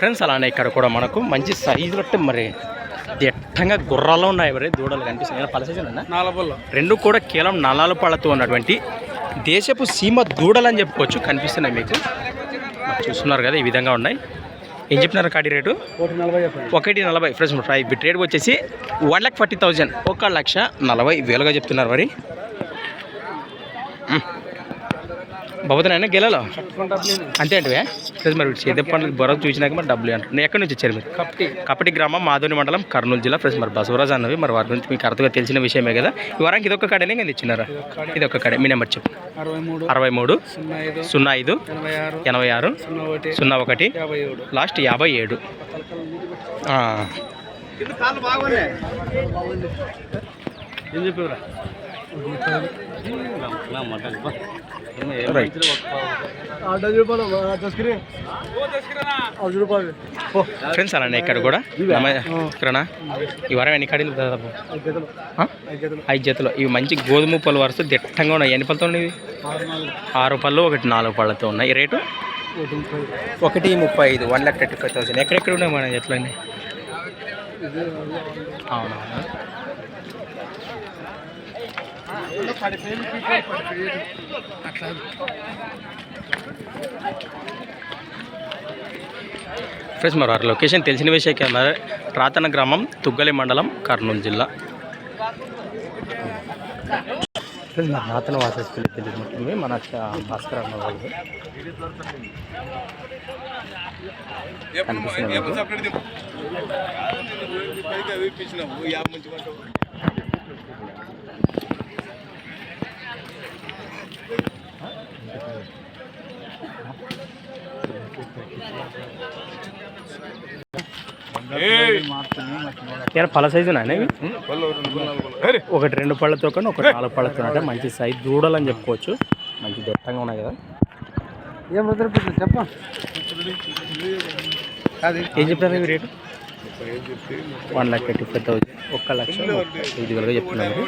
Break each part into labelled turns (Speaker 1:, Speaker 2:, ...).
Speaker 1: Friends అలానే ఇక్కడ కూడా మనకు మంచి సైజులు అంటే మరి దిట్టంగా గుర్రాలు ఉన్నాయి మరి దూడలు కనిపిస్తున్నాయి. పలసేజన్
Speaker 2: నాలబల్లో
Speaker 1: రెండు కూడా కేవలం నలాలు పళ్ళతో ఉన్నటువంటి దేశపు సీమ దూడలు అని చెప్పుకోవచ్చు కనిపిస్తున్నాయి మీకు. చూస్తున్నారు కదా ఈ విధంగా ఉన్నాయి. ఏం చెప్పినారు కాడి రేటు?
Speaker 2: ఒకటి నలభై
Speaker 1: ఫ్రెండ్స్ ప్రైస్ రేట్ వచ్చేసి వన్ ల్యాక్ ఫార్టీ థౌజండ్ ఒక లక్ష నలభై వేలుగా చెప్తున్నారు మరి. బాబుతున్నాయన గెలలో అంతే అంటే ఫ్రెండ్స్ మరి చేతి పండుగ బొర చూసినాక మరి డబ్బులు అంటారు నేను ఎక్కడి నుంచి వచ్చారు మీరు?
Speaker 2: కప్టి
Speaker 1: కపటి గ్రామం మాధవని మండలం కర్నూలు జిల్లా ఫ్రెండ్స్ మరి బసవరాజు అన్నవి మరి వారి గురించి మీకు అర్థంగా తెలిసిన విషయమే కదా. ఈ వారానికి ఇదొక కడనే కదా ఇచ్చినారా ఇది ఒక కడే. మీ నెంబర్ చెప్పు.
Speaker 2: అరవై మూడు
Speaker 1: అరవై మూడు
Speaker 2: సున్నా ఐదు
Speaker 1: సున్నా ఐదు
Speaker 2: ఎనభై ఆరు
Speaker 1: ఎనభై ఆరు
Speaker 2: సున్నా ఒకటి
Speaker 1: లాస్ట్ యాభై ఏడు.
Speaker 2: ఏం చెప్పేవరా?
Speaker 1: ఫ్రెండ్స్ అలానే ఇక్కడ కూడా. ఇక్కడనా ఈ వారం ఎన్ని కడీలు దాదాపు? ఐదు జతలు. ఇవి మంచి గోధుమ పళ్ళు వరుస దిట్టంగా ఉన్నాయి. ఎన్ని పళ్ళతో ఉన్నాయి? ఆరు పళ్ళు ఒకటి నాలుగు పళ్ళతో ఉన్నాయి. రేటు? ఒకటి ముప్పై. ఐదు one lakh thirty five thousand. ఎక్కడెక్కడ ఉన్నాయి మన జతలు అన్నీ? అవునవునా ఫ్రెండ్స్ మరి వారి లొకేషన్ తెలిసిన విషయం మరి రాతన గ్రామం తుగ్గలి మండలం కర్నూలు జిల్లా. ఫ్రెండ్స్ మరి రాతన వాసస్కులు తెలియదు మన భాస్కర్ అన్న వాళ్ళు. కనిపిస్తుంది మీకు. ఏమైనా పళ్ళ సైజు ఒకటి రెండు పళ్ళతో కానీ ఒకటి నాలుగు పళ్ళతో అంటే మంచి సైజు దూడలని చెప్పుకోవచ్చు. మంచి దట్టంగా ఉన్నాయి కదా.
Speaker 2: ఏం వదిలిపోతుంది చెప్ప.
Speaker 1: ఏం చెప్పారు rate? One lakh thirty five thousand. ఒక్క లక్ష ఐదు వేలుగా చెప్తున్నారు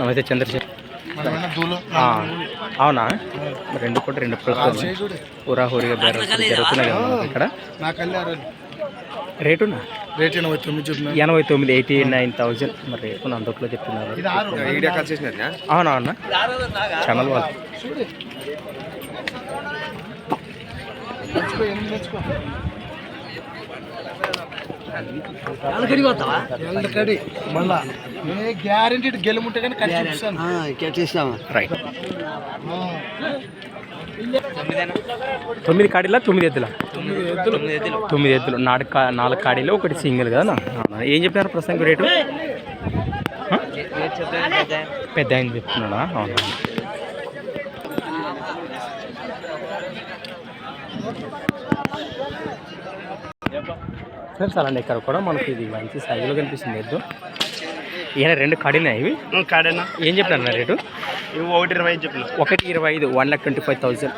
Speaker 1: నమస్తే చంద్రశేఖర్. అవునా? రెండు కూడా. రెండు పళ్ళతో ఊరాహూరిగా బేర జరుగుతున్నాయి కదా ఇక్కడ? రేటునా?
Speaker 2: రేట్ ఎనభై తొమ్మిది
Speaker 1: ఎనభై తొమ్మిది ఎయిటీ నైన్ థౌజండ్. మరి రేపు అందుట్లో చెప్తున్నారు. అవునా అవునా? ఛానల్ వాళ్ళు.
Speaker 2: ఎండకడి మళ్ళా. ఏ గ్యారంటీ గెలుముంటే కానీ కట్ చూపిస్తాను.
Speaker 1: రైట్ తొమ్మిది కాడీలా తొమ్మిది ఎద్దులా? తొమ్మిది ఎద్దులు. నాలుగు కా నాలుగు కాడీలు ఒకటి సింగిల్ కదా? ఏం చెప్పినారు ప్రస్తుతానికి రేటు? పెద్ద ఆయన చెప్తున్నాడా? అవునా? ఫ్రెండ్స్ అలాంటి ఇక్కడ కూడా మనకి ఇది మంచి సైజులో కనిపిస్తుంది ఎద్దు. ఈయన రెండు కాడీనా ఇవి?
Speaker 2: కాడేనా?
Speaker 1: ఏం చెప్పినారు రేటు?
Speaker 2: ఇవి ఒకటి ఇరవై ఐదు చెప్పిన.
Speaker 1: ఒకటి ఇరవై ఐదు one lakh twenty five thousand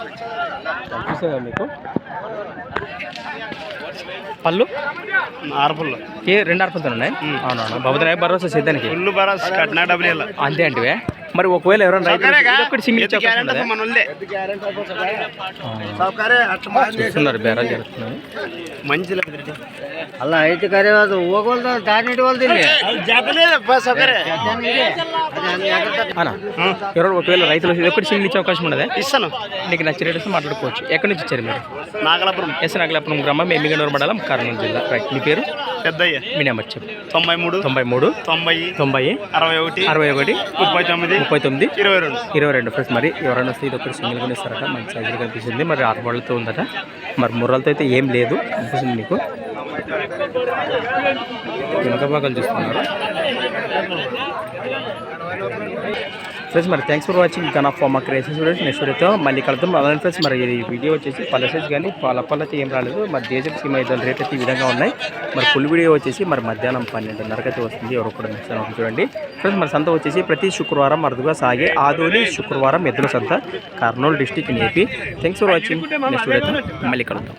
Speaker 1: కనిపిస్తుందా మీకు? పళ్ళు?
Speaker 2: ఆరుపుల్లో
Speaker 1: ఏ రెండు అర్పంతో ఉన్నాయి? అవునవును. బాబుదరాయ్ భరోసా సిద్ధానికి
Speaker 2: ఫుల్ బరాస్ కట్నా డబ్బులు ఇలా
Speaker 1: అంతే అంటే మరి ఒకవేళ ఎవరైనా రైతు సింగిల్ చూస్తున్నారు బేరాలు జరుగుతున్నాయి
Speaker 2: మంచి
Speaker 3: అలా అయితే కరే ఒకళ్ళు దాని
Speaker 1: వాళ్ళు ఎవరో ఒకవేళ రైతులు ఒకటి సింగిల్ ఇచ్చే అవకాశం ఉండదు?
Speaker 2: ఇస్తాను.
Speaker 1: నీకు నచ్చినట్టు మాట్లాడుకోవచ్చు. ఎక్కడి నుంచి ఇచ్చారు మీరు?
Speaker 2: నాగలాపురం.
Speaker 1: ఎస్ నాగలాపురం గ్రామం ఎమ్మిగనూరు మండలం కారణం జిల్లా. రైట్ మీ పేరు?
Speaker 2: పెద్దయ్య.
Speaker 1: మీ నెంబర్ చెప్పు.
Speaker 2: తొంభై మూడు
Speaker 1: తొంభై మూడు
Speaker 2: తొంభై
Speaker 1: తొంభై
Speaker 2: అరవై ఒకటి
Speaker 1: అరవై ఒకటి
Speaker 2: ముప్పై తొమ్మిది
Speaker 1: ముప్పై తొమ్మిది
Speaker 2: ఇరవై రెండు.
Speaker 1: ఇరవై రెండు. ఫ్రెండ్స్ మరి ఎవరైనా వస్తే ఇది ఒకటి సింగిల్ కొని ఇస్తారట మంచి సైజులు కనిపిస్తుంది. మరి ఆరు బళ్ళతో ఉందట. మరి ముర్రలతో అయితే ఏం లేదు. కనిపిస్తుంది మీకు? వెనక భాగాలు చూస్తున్నారు? ఫ్రెండ్స్ మరి థ్యాంక్స్ ఫర్ వాచింగ్ గన్ ఆఫ్ మా క్రియేషన్స్ స్టూడెంట్స్ నెక్స్ట్ వీడియోతో మళ్ళీ కలుద్దాం. అలానే ఫ్రెండ్స్ మరి ఈ వీడియో వచ్చేసి పలసెస్ కానీ పలపల్ అయితే ఏం రాలేదు. మరి దేశం సీమ ఇద్దరు రేట్ అయితే ఈ విధంగా ఉన్నాయి. మరి ఫుల్ వీడియో వచ్చేసి మరి మధ్యాహ్నం పన్నెండున్నరకు అయితే వస్తుంది. ఎవరు కూడా మిస్ చూడండి. ఫ్రెండ్స్ మరి సంత వచ్చేసి ప్రతి శుక్రవారం అరుదుగా సాగే ఆదోని శుక్రవారం ఎద్దుల సంత Kurnool district in AP thanks for watching next వీడియోతో మళ్ళీ కలుద్దాం.